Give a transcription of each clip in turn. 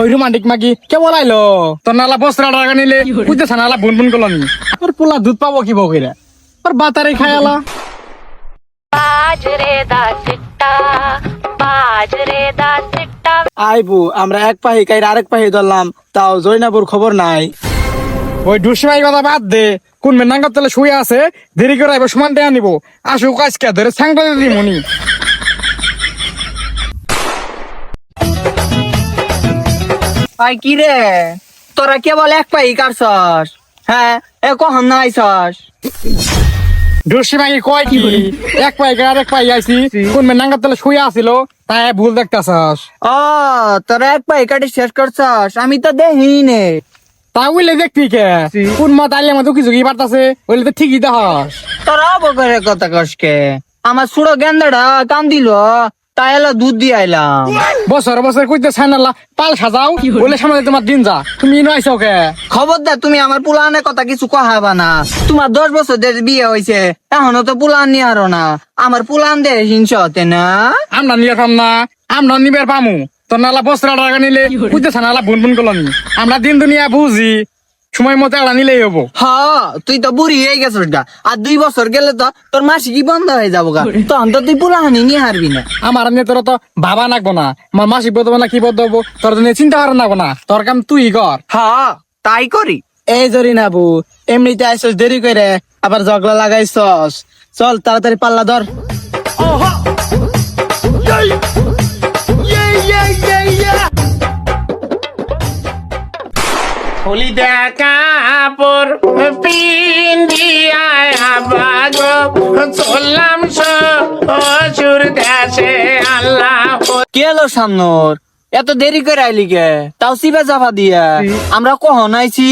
ওই রোমান্টিক মাগি কে বলাইলো? তোর নালা বস্ত্র নিলে বুঝতেছ নালা বুন বুন করল তোর পোলা দুধ পাবো কি বকিরা? তোর বাতারে খায়ালা আইবু আমরা এক পাহি কাইর আরেক পাহি ধরলাম তাও জৈনাবুর খবর নাই। ওই দুষ্মাই কথা বাদ দে কোন মেনাঙ্গার তলে শুয়ে আছে দেরি করে আইবো সমান দেয়া নিবো। আসুক আজকে ধরে সাংবাদিক মনি ভাই কি রে? তোরা কেবল এক পাহি কারছস হ্যাঁ এ কখন না আইছস দুসমাই কয় কি এক পাই করে আরেক পাই আইছি। কোন মেনাঙ্গার তলে শুয়ে আছিল তাই ভুল দেখতাছস। ও তোরা এক পাহি কাটি শেষ করছস? আমি তো দেখিনি। নে তা উইলে দেখবি কে? কোন মত আইলে মতো কিছু কি পারতাছে ওইলে তো ঠিকই দেহস তোরা অবকরের কথা কসকে আমার সুড়ো গেন্দাটা কাম দিল। তাই এলো দুধ দিয়ে আইলাম। বছর বছর কইতে ছানাল্লা পাল সাজাও বলে সামনে তোমার দিন যা। তুমি ইনো আইছো কে? খবরদার তুমি আমার পুলানের কথা কিছু কহাবা না। তোমার দশ বছর বিয়ে হয়েছে এখনও তো পুলান নিয়ে আরও না। আমার পুলান দে হিংস হতে না? আমরা নিয়ে থাম না আমরা নিবের পামু। তোর নালা বস্ত্র নিলে বুঝতে ছানালা বুন বুন করলাম আমরা দিন দুনিয়া বুঝি সময় মতো এড়া নিলেই হব। হ তুই তো বুড়ি হয়ে গেছিস গা। আর দুই বছর গেলে তো তোর মাসি কি বন্ধ হয়ে যাব গা। তখন তো তুই পুলাহানি নিয়ে হারবি না। আমার নিয়ে তোর তো ভাবা নাকবো না। আমার মাসিক বদব না কি বদব তোর তো চিন্তা করা নাকবো না। তোর কাম তুই কর। হ তাই করি। এই জরি না বু এমনিতে আইসস দেরি করে আবার জগলা লাগাইছস। চল তাড়াতাড়ি পাল্লা ধর। হলি দেখা পর পিন্ডিয়ায় আবাগো। চললাম শ্বশুর দেশে আল্লাহ। কে এলো সামনোর এত দেরি করে আইলি কে? তাও সিবে জাফা দিয়া? আমরা কখন আইছি?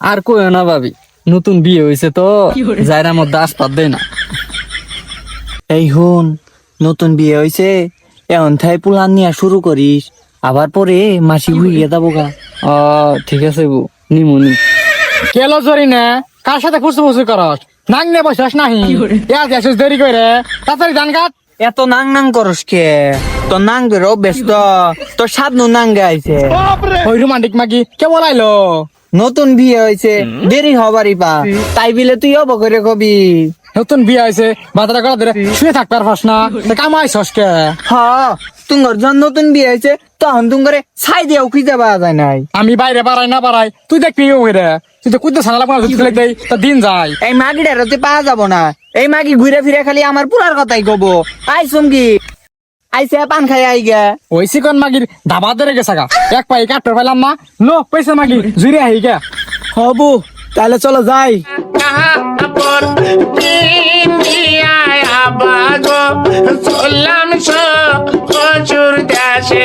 আর কই না ভাবি নতুন বিয়ে হয়েছে তো যাইরা মধ্যে আসপাত দেয় না। এই হুন নতুন বিয়ে হইছে এখন থাই পুলান নিয়ে শুরু করিস আবার পরে মাসি ভুইয়ে যাব গা ঠিক আছে বউ নিমুনি কেলো জরি না কার সাথে ফুসু ফুসু করস? নাং নে বসস নাহি। ইয়া দেশস দেরি করে। তাড়াতাড়ি ধান কাট। এত নাং নাং করস কে? তোর নাং বেরো ব্যস্ত তোর সাধনু নাং গাইছে ওই রোমান্টিক মাগি কে বলাইলো? নতুন বিয়ে হয়েছে দেরি হবারই পা। তাই বিলে তুই অব করে কবি। নতুন বিয়ে হয়েছে বাজারে করা ধরে শুয়ে থাকবার পারস না। তা কামাইছস কে? হ তুঙ্গর যখন নতুন বিয়ে হয়েছে তখন তুঙ্গরে ছাই দিয়ে খুঁজে পাওয়া যায় নাই। আমি বাইরে বাড়াই না বাড়াই তুই দেখবি ও তুই তো কুদ্দে সানালা কোনো ধুতে দেই তা দিন যায়। এই মাগিটার তুই পাওয়া যাব না। এই মাগি ঘুরে ফিরে খালি আমার পুরার কথাই কব। আই সুমকি আইসে পান খাই আই গে। ওই চিকন মাগির ধাবা ধরে গেছে গা। এক পাই কাটতে পাইলাম না। লো পয়সা মাগি জুড়ে আহি গে। হবু তাহলে চলো যাই। পর পিন্ডিয়ায় শ্বশুর দেশে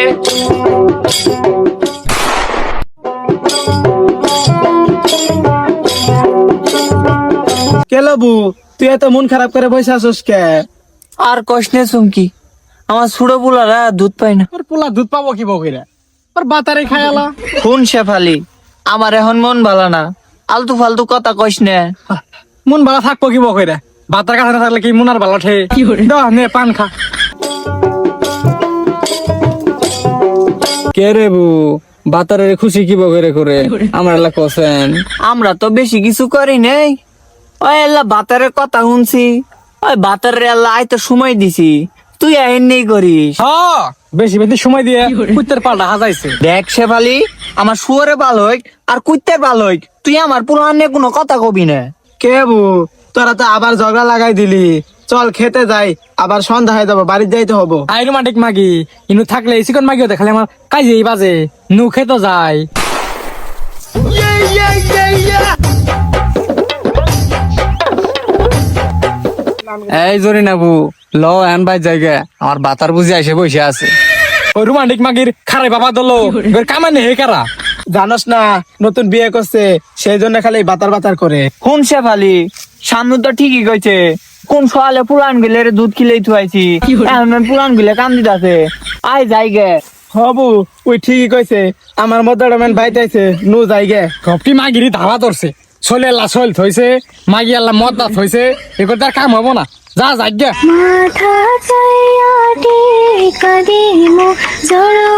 কেলবু তুই এত মন খারাপ করে বসে আসস কে? আর কষ্ট সুমকি আমার সুড়ো বুলারা দুধ পাই না। পোলা দুধ পাবো কি বকিরে তোর বাতারে খায়ালা শুন শেফালি আমার এখন মন ভালো না। আলতু ফালতু কথা কইস নে। মন ভালো থাকব কি বকিরে বাতার কাছে না থাকলে কি মনার ভালো ঠে? দাও নে পান খা। কে রে বউ বাতারের খুশি কি বগরে করে আমার এলা কছেন আমরা তো বেশি কিছু করি নেই। ওই আল্লাহ বাতারের কথা শুনছি। ওই বাতারের আল্লাহ আয় তো সময় দিছি। তুই আইন নেই করিস। হ বেশি বেশি সময় দিয়ে কুত্তের পাল্টা হাজাইছে। দেখ শেফালি আমার শুয়ারে ভালো হইক আর কুত্তের ভালো হইক। তুই আমার পুরান কোনো কথা কবি না। কে বু? তোরা তো আবার ঝগড়া লাগাই দিলি। চল খেতে যাই আবার সন্ধ্যা হয়ে যাব বাড়িতে যাইতে হব। আই রোমান্টিক মাগি ইনু থাকলে চিকন মাগিও দেখালে আমার কাজেই বাজে নু খেতে যায় এই জরি না বউ ল এন ভাই জায়গা আমার বাতার বুঝি এসে বসে আছে। ওই রোমান্টিক মাগির খারাই বাবা দলো এবার কামানে হে কারা? জানোস না নতুন বিয়ে করছে সেই জন্য খালি বাতার বাতার করে। কোন শেফালি সামনে তো ঠিকই কইছে কোন সকালে পুরান গেলে দুধ খিলেই থুয়াইছি। পুরান গেলে কাম দিতাছে। আই যাই গে হবু ওই ঠিকই কইছে। আমার মদ্দাটা ম্যান বাইতাইছে নু যাই গে ঘপটি মাগিরি ধাওয়া ধরছে। চলে আল্লাহ চল থইছে মাগি আল্লাহ মদ দাঁত হইছে এগুলো তার কাম হব না। যা যাই গে মাথা চাইয়াটি কাদিমো জড়ো